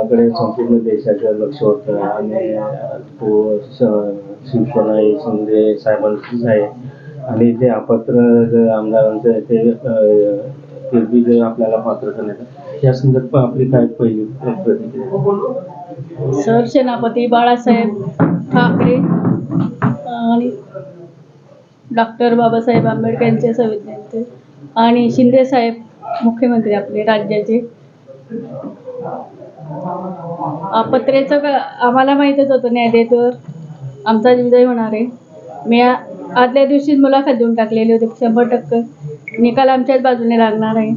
कडे संपूर्ण देशाचं लक्ष होतं. आणि तो शिवसेना हे शिंदे साहेबांचीच आहे. आणि ते अपात्र आमदारांचं ते अं, ते बी जे आपल्याला पात्र करण्याचं या संदर्भात आपली काय पहिली प्रतिक्रिया? सर सेनापती बाळासाहेब ठाकरे आणि डॉक्टर बाबासाहेब आंबेडकर यांचे संविधान. आणि शिंदे साहेब मुख्यमंत्री आपले राज्याचे. आपत्रेचं आम्हाला माहीतच होतं न्यायालयावर आमचा विजय होणार आहे. मी आदल्या दिवशीच मुलाखत देऊन टाकलेली होती. शंभर टक्के. निकाल आमच्याच बाजूने लागणार आहे.